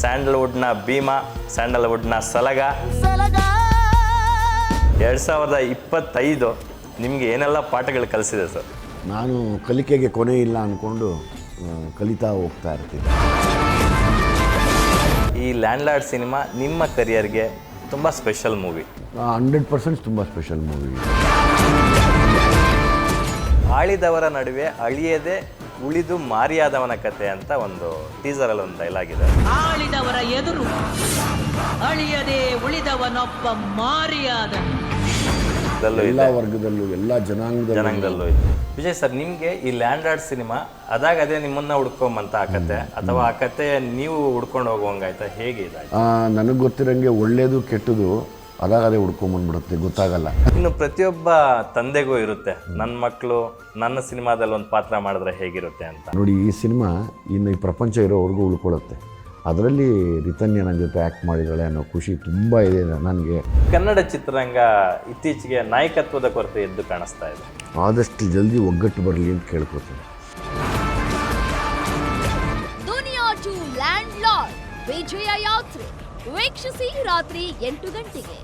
ಸ್ಯಾಂಡಲ್ವುಡ್ನ ಭೀಮಾ ಸ್ಯಾಂಡಲ್ವುಡ್ನ ಸಲಗ. ಎರಡು ಸಾವಿರದ ಇಪ್ಪತ್ತೈದು ನಿಮಗೆ ಏನೆಲ್ಲ ಪಾಠಗಳು ಕಲಿಸಿದೆ ಸರ್? ನಾನು ಕಲಿಕೆಗೆ ಕೊನೆ ಇಲ್ಲ ಅಂದ್ಕೊಂಡು ಕಲಿತಾ ಹೋಗ್ತಾ ಇರ್ತೀನಿ. ಈ ಲ್ಯಾಂಡ್ಲಾರ್ಡ್ ಸಿನಿಮಾ ನಿಮ್ಮ ಕರಿಯರ್ಗೆ ತುಂಬ ಸ್ಪೆಷಲ್ ಮೂವಿ. ಹಂಡ್ರೆಡ್ ಪರ್ಸೆಂಟ್ ತುಂಬ ಸ್ಪೆಷಲ್ ಮೂವಿ. ಆಳಿದವರ ನಡುವೆ ಅಳಿಯದೆ ಉಳಿದು ಮಾರಿಯಾದವನ ಕತೆ ಅಂತ ಒಂದು ಟೀಸರಲ್ಲಿ ಒಂದು ಡೈಲಾಗ್ ಇದೆ. ಆಳಿದವರ ಎದುರು ಅಳಿಯದೆ ಉಳಿದವನೊಬ್ಬ ಮಾರಿಯಾದ. ಇದರಲ್ಲೂ ಎಲ್ಲ ಇದೆ. ವರ್ಗದಲ್ಲೂ ಎಲ್ಲ ಜನಾಂಗದಲ್ಲೂ. ಜನಾಂಗದಲ್ಲೂ ಇದೆ. ವಿಜಯ್ ಸರ್ ನಿಮಗೆ ಈ ಲ್ಯಾಂಡ್ ಆರ್ಡ್ ಸಿನಿಮಾ ಅದಾಗ ಅದೇ ನಿಮ್ಮನ್ನ ಹುಡ್ಕೊಂಬಂತ ಆ ಕತೆ? ಅಥವಾ ಆ ಕತೆ ನೀವು ಹುಡ್ಕೊಂಡು ಹೋಗುವಂಗಾಯ್ತಾ? ಹೇಗೆ ಇದೆ ನನಗೆ ಗೊತ್ತಿರಂಗೆ ಒಳ್ಳೇದು ಕೆಟ್ಟದು ಅದಾಗ ಅದೇ ಹುಡ್ಕೊಂಬಂದ್ಬಿಡುತ್ತೆ ಗೊತ್ತಾಗಲ್ಲ. ಇನ್ನು ಪ್ರತಿಯೊಬ್ಬ ತಂದೆಗೂ ಇರುತ್ತೆ. ನನ್ನ ಮಕ್ಕಳು ನನ್ನ ಸಿನಿಮಾದಲ್ಲಿ ಒಂದು ಪಾತ್ರ ಮಾಡಿದ್ರೆ ಹೇಗಿರುತ್ತೆ ಅಂತ. ನೋಡಿ ಈ ಸಿನಿಮಾ ಇನ್ನು ಈ ಪ್ರಪಂಚ ಇರೋವರೆಗೂ ಉಳ್ಕೊಳ್ಳುತ್ತೆ ಅದರಲ್ಲಿ ರಿತನ್ಯ ನನ್ನ ಜೊತೆ ಆ್ಯಕ್ಟ್ ಮಾಡಿದ್ದಾಳೆ ಅನ್ನೋ ಖುಷಿ ತುಂಬ ಇದೆ ನನಗೆ. ಕನ್ನಡ ಚಿತ್ರರಂಗ ಇತ್ತೀಚೆಗೆ ನಾಯಕತ್ವದ ಕೊರತೆ ಎದ್ದು ಕಾಣಿಸ್ತಾ ಇದೆ. ಆದಷ್ಟು ಜಲ್ದಿ ಒಗ್ಗಟ್ಟು ಬರಲಿ ಅಂತ ಕೇಳ್ಕೊತೀನಿ. ದುನಿಯಾ ಟು ಲ್ಯಾಂಡ್ ಲಾರ್ಡ್ ವಿಜಯ ಯಾತ್ರೆ. ವೀಕ್ಷಿಸಿ ರಾತ್ರಿ ಎಂಟು ಗಂಟೆಗೆ.